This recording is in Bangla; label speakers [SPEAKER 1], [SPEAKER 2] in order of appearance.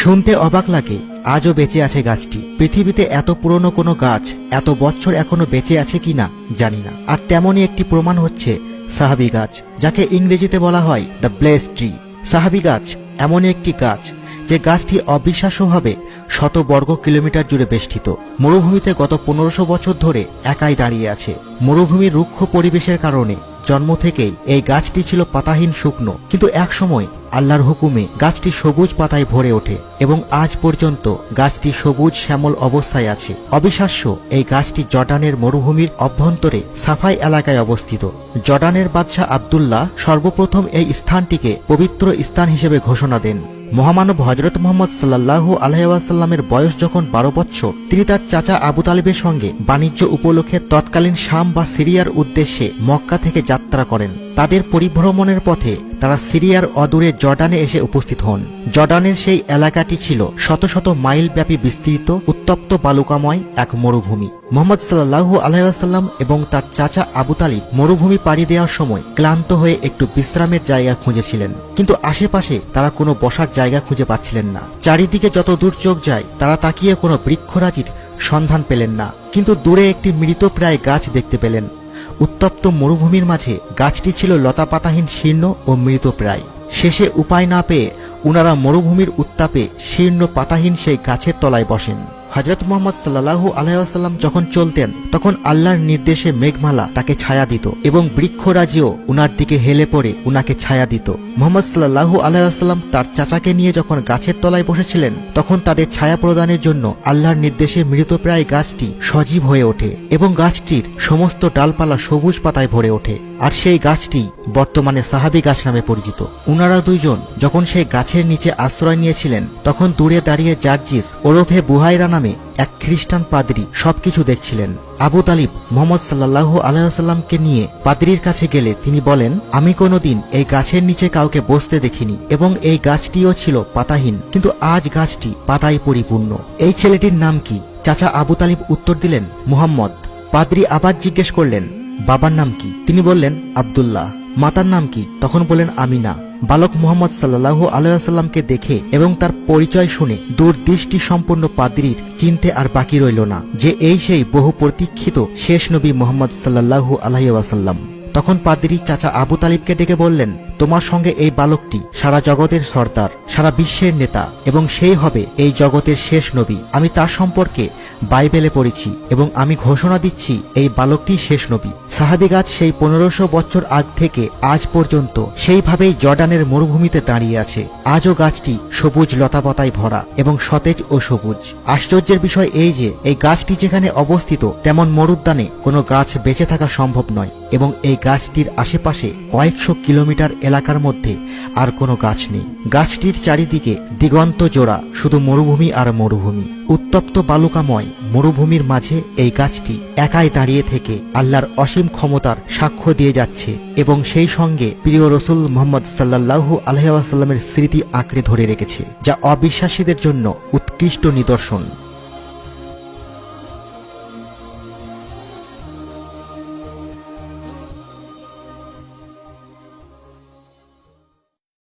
[SPEAKER 1] শুনতে অবাক লাগে, আজও বেঁচে আছে গাছটি। পৃথিবীতে এত পুরনো কোনো গাছ, এত বছর এখনও বেঁচে আছে কিনা জানি না। আর তেমনই একটি প্রমাণ হচ্ছে সাহাবি গাছ, যাকে ইংরেজিতে বলা হয় দ্য ব্লেস ট্রি সাহাবি গাছ এমন একটি গাছ, যে গাছটি অবিশ্বাস্যভাবে শত বর্গ কিলোমিটার জুড়ে বেষ্টিত। মরুভূমিতে গত পনেরোশো বছর ধরে একাই দাঁড়িয়ে আছে। মরুভূমির রুক্ষ পরিবেশের কারণে জন্ম থেকেই এই গাছটি ছিল পাতাহীন শুকনো। কিন্তু একসময় আল্লাহর হুকুমে গাছটি সবুজ পাতায় ভরে ওঠে এবং আজ পর্যন্ত গাছটি সবুজ শ্যামল অবস্থায় আছে। অবিশ্বাস্য এই গাছটি জর্ডানের মরুভূমির অভ্যন্তরে সাফাই এলাকায় অবস্থিত। জর্ডানের বাদশাহ আবদুল্লাহ সর্বপ্রথম এই স্থানটিকে পবিত্র স্থান হিসেবে ঘোষণা দেন। মহামানব হজরত মোহাম্মদ সাল্লাহু আলহাসাল্লামের বয়স যখন বারো বৎসর তিনি তার চাচা আবু তালিবের সঙ্গে বাণিজ্য উপলক্ষে তৎকালীন শাম বা সিরিয়ার উদ্দেশ্যে মক্কা থেকে যাত্রা করেন। তাদের পরিভ্রমণের পথে তারা সিরিয়ার অদূরে জর্ডানে এসে উপস্থিত হন। জর্ডানের সেই এলাকাটি ছিল শত শত মাইল ব্যাপী বিস্তৃত, উত্তপ্ত বালুকাময় এক মরুভূমি। মোহাম্মদ সাল্লাহু আলহাসাল্লাম এবং তার চাচা আবু তালিব মরুভূমি পাড়ি দেওয়ার সময় ক্লান্ত হয়ে একটু বিশ্রামের জায়গা খুঁজেছিলেন। কিন্তু আশেপাশে তারা কোনো বসার জায়গা খুঁজে পাচ্ছিলেন না। চারিদিকে যত দূর চোখ যায়, তারা তাকিয়ে কোনো বৃক্ষরাজির সন্ধান পেলেন না। কিন্তু দূরে একটি মৃতপ্রায় গাছ দেখতে পেলেন। উত্তপ্ত মরুভূমির মাঝে গাছটি ছিল লতাপাতাহীন শীর্ণ ও মৃতপ্রায় শেষে উপায় না পেয়ে উনারা মরুভূমির উত্তাপে শীর্ণ পাতাহীন সেই গাছের তলায় বসেন। হজরত মোহাম্মদ সাল্লাহু আলাইসাল্লাম যখন চলতেন, তখন আল্লাহর নির্দেশে মেঘমালা তাকে ছায়া দিত এবং বৃক্ষরাজিও উনার দিকে হেলে পড়ে উনাকে ছায়া দিত। মোহাম্মদ সাল্লাহু আলাইসাল্লাম তার চাচাকে নিয়ে যখন গাছের তলায় বসেছিলেন, তখন তাদের ছায়া প্রদানের জন্য আল্লাহর নির্দেশে মৃতপ্রায় গাছটি সজীব হয়ে ওঠে এবং গাছটির সমস্ত ডালপালা সবুজ পাতায় ভরে ওঠে। আর সেই গাছটি বর্তমানে সাহাবি গাছ নামে পরিচিত। উনারা দুইজন যখন সেই গাছের নিচে আশ্রয় নিয়েছিলেন, তখন দূরে দাঁড়িয়ে জার্জিস ওরফে বুহাইরা নামে এক খ্রিস্টান পাদ্রী সবকিছু দেখছিলেন। আবু তালিব মোহাম্মদ সাল্লাহু আলাইসাল্লামকে নিয়ে পাদ্রির কাছে গেলে তিনি বলেন, আমি কোনোদিন এই গাছের নিচে কাউকে বসতে দেখিনি এবং এই গাছটিও ছিল পাতাহীন, কিন্তু আজ গাছটি পাতায় পরিপূর্ণ। এই ছেলেটির নাম কি? চাচা আবু তালিব উত্তর দিলেন, মুহাম্মদ। পাদ্রি আবার জিজ্ঞেস করলেন বাবার নাম কি? তিনি বললেন, আবদুল্লাহ। মাতার নাম কি? তখন বললেন, আমিনা। বালক মোহাম্মদ সাল্লাহু আলাইসাল্লামকে দেখে এবং তার পরিচয় শুনে দূরদৃষ্টি সম্পন্ন পাদ্রির চিনতে আর বাকি রইল না, যে এই সেই বহু প্রতীক্ষিত শেষ নবী মোহাম্মদ সাল্লাহু আলহিউসাল্লাম তখন পাদ্রি চাচা আবু তালিবকে ডেকে বললেন তোমার সঙ্গে এই বালকটি সারা জগতের সর্দার, সারা বিশ্বের নেতা, এবং সেই হবে এই জগতের শেষ নবী। আমি তার সম্পর্কে বাইবেলে পড়েছি, এবং আমি ঘোষণা দিচ্ছি, এই বালকটি শেষ নবী। সাহাবি গাছ সেই পনেরোশো বছর আগ থেকে আজ পর্যন্ত সেইভাবেই জর্ডানের মরুভূমিতে দাঁড়িয়ে আছে। আজও গাছটি সবুজ লতাপাতায় ভরা এবং সতেজ ও সবুজ। আশ্চর্যের বিষয় এই যে, এই গাছটি যেখানে অবস্থিত, তেমন মরুদ্যানে কোনো গাছ বেঁচে থাকা সম্ভব নয়, এবং এই গাছটির আশেপাশে কয়েকশো কিলোমিটার এলাকার মধ্যে আর কোনো গাছ নেই। গাছটির চারিদিকে দিগন্ত জোড়া, শুধু মরুভূমি আর মরুভূমি। উত্তপ্ত বালুকাময় মরুভূমির মাঝে এই গাছটি একাই দাঁড়িয়ে থেকে আল্লাহর অসীম ক্ষমতার সাক্ষ্য দিয়ে যাচ্ছে এবং সেই সঙ্গে প্রিয় রসুল মোহাম্মদ সাল্লাহু আলহামের স্মৃতি আঁকড়ে ধরে রেখেছে, যা অবিশ্বাসীদের জন্য উৎকৃষ্ট নিদর্শন।